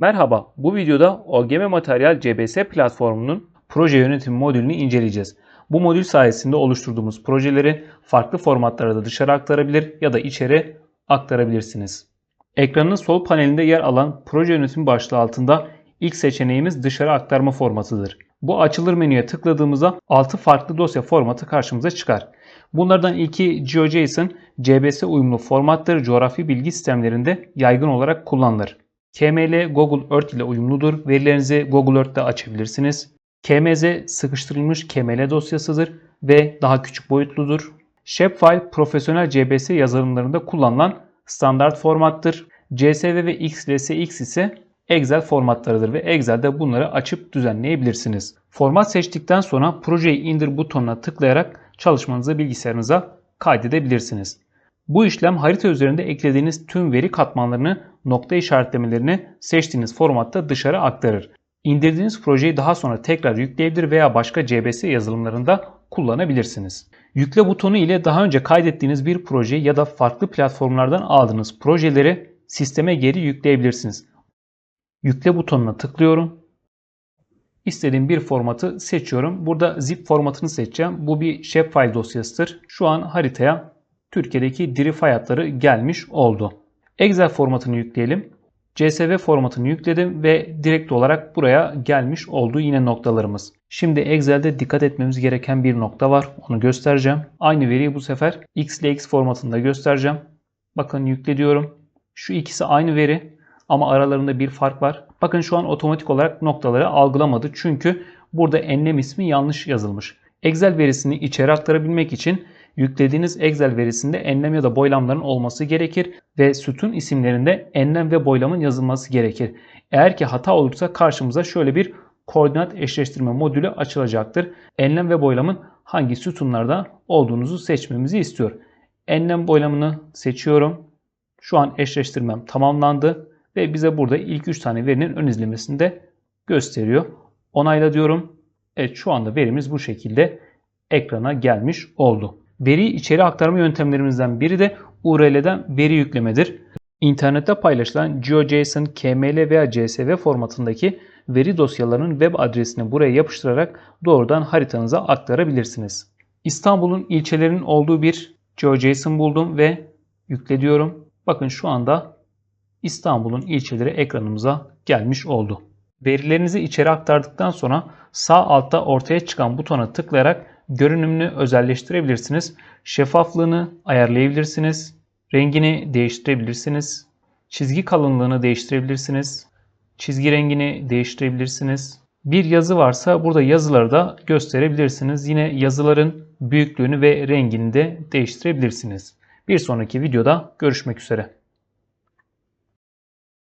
Merhaba, bu videoda OGM Materyal CBS platformunun proje yönetimi modülünü inceleyeceğiz. Bu modül sayesinde oluşturduğumuz projeleri farklı formatlarda dışarı aktarabilir ya da içeri aktarabilirsiniz. Ekranın sol panelinde yer alan proje yönetimi başlığı altında ilk seçeneğimiz dışarı aktarma formatıdır. Bu açılır menüye tıkladığımızda 6 farklı dosya formatı karşımıza çıkar. Bunlardan ilki GeoJSON, CBS uyumlu formattır. Coğrafi bilgi sistemlerinde yaygın olarak kullanılır. KML Google Earth ile uyumludur. Verilerinizi Google Earth'te açabilirsiniz. KMZ sıkıştırılmış KML dosyasıdır ve daha küçük boyutludur. Shapefile profesyonel CBS yazılımlarında kullanılan standart formattır. CSV ve XLSX ise Excel formatlarıdır ve Excel'de bunları açıp düzenleyebilirsiniz. Format seçtikten sonra projeyi indir butonuna tıklayarak çalışmanızı bilgisayarınıza kaydedebilirsiniz. Bu işlem harita üzerinde eklediğiniz tüm veri katmanlarını nokta işaretlemelerini seçtiğiniz formatta dışarı aktarır. İndirdiğiniz projeyi daha sonra tekrar yükleyebilir veya başka CBS yazılımlarında kullanabilirsiniz. Yükle butonu ile daha önce kaydettiğiniz bir proje ya da farklı platformlardan aldığınız projeleri sisteme geri yükleyebilirsiniz. Yükle butonuna tıklıyorum. İstediğim bir formatı seçiyorum. Burada zip formatını seçeceğim. Bu bir shapefile dosyasıdır. Şu an haritaya Türkiye'deki diri fay hatları gelmiş oldu. Excel formatını yükleyelim. CSV formatını yükledim ve direkt olarak buraya gelmiş oldu yine noktalarımız. Şimdi Excel'de dikkat etmemiz gereken bir nokta var. Onu göstereceğim. Aynı veriyi bu sefer X ile X formatında göstereceğim. Bakın yükle diyorum. Şu ikisi aynı veri ama aralarında bir fark var. Bakın şu an otomatik olarak noktaları algılamadı. Çünkü burada enlem ismi yanlış yazılmış. Excel verisini içeri aktarabilmek için yüklediğiniz Excel verisinde enlem ya da boylamların olması gerekir ve sütun isimlerinde enlem ve boylamın yazılması gerekir. Eğer ki hata olursa karşımıza şöyle bir koordinat eşleştirme modülü açılacaktır. Enlem ve boylamın hangi sütunlarda olduğunuzu seçmemizi istiyor. Enlem boylamını seçiyorum. Şu an eşleştirmem tamamlandı ve bize burada ilk 3 tane verinin ön izlemesini de gösteriyor. Onayla diyorum. Evet şu anda verimiz bu şekilde ekrana gelmiş oldu. Veriyi içeri aktarma yöntemlerimizden biri de URL'den veri yüklemedir. İnternette paylaşılan GeoJSON, KML veya CSV formatındaki veri dosyalarının web adresini buraya yapıştırarak doğrudan haritanıza aktarabilirsiniz. İstanbul'un ilçelerinin olduğu bir GeoJSON buldum ve yükle diyorum. Bakın şu anda İstanbul'un ilçeleri ekranımıza gelmiş oldu. Verilerinizi içeri aktardıktan sonra sağ altta ortaya çıkan butona tıklayarak görünümünü özelleştirebilirsiniz. Şeffaflığını ayarlayabilirsiniz. Rengini değiştirebilirsiniz. Çizgi kalınlığını değiştirebilirsiniz. Çizgi rengini değiştirebilirsiniz. Bir yazı varsa burada yazıları da gösterebilirsiniz. Yine yazıların büyüklüğünü ve rengini de değiştirebilirsiniz. Bir sonraki videoda görüşmek üzere.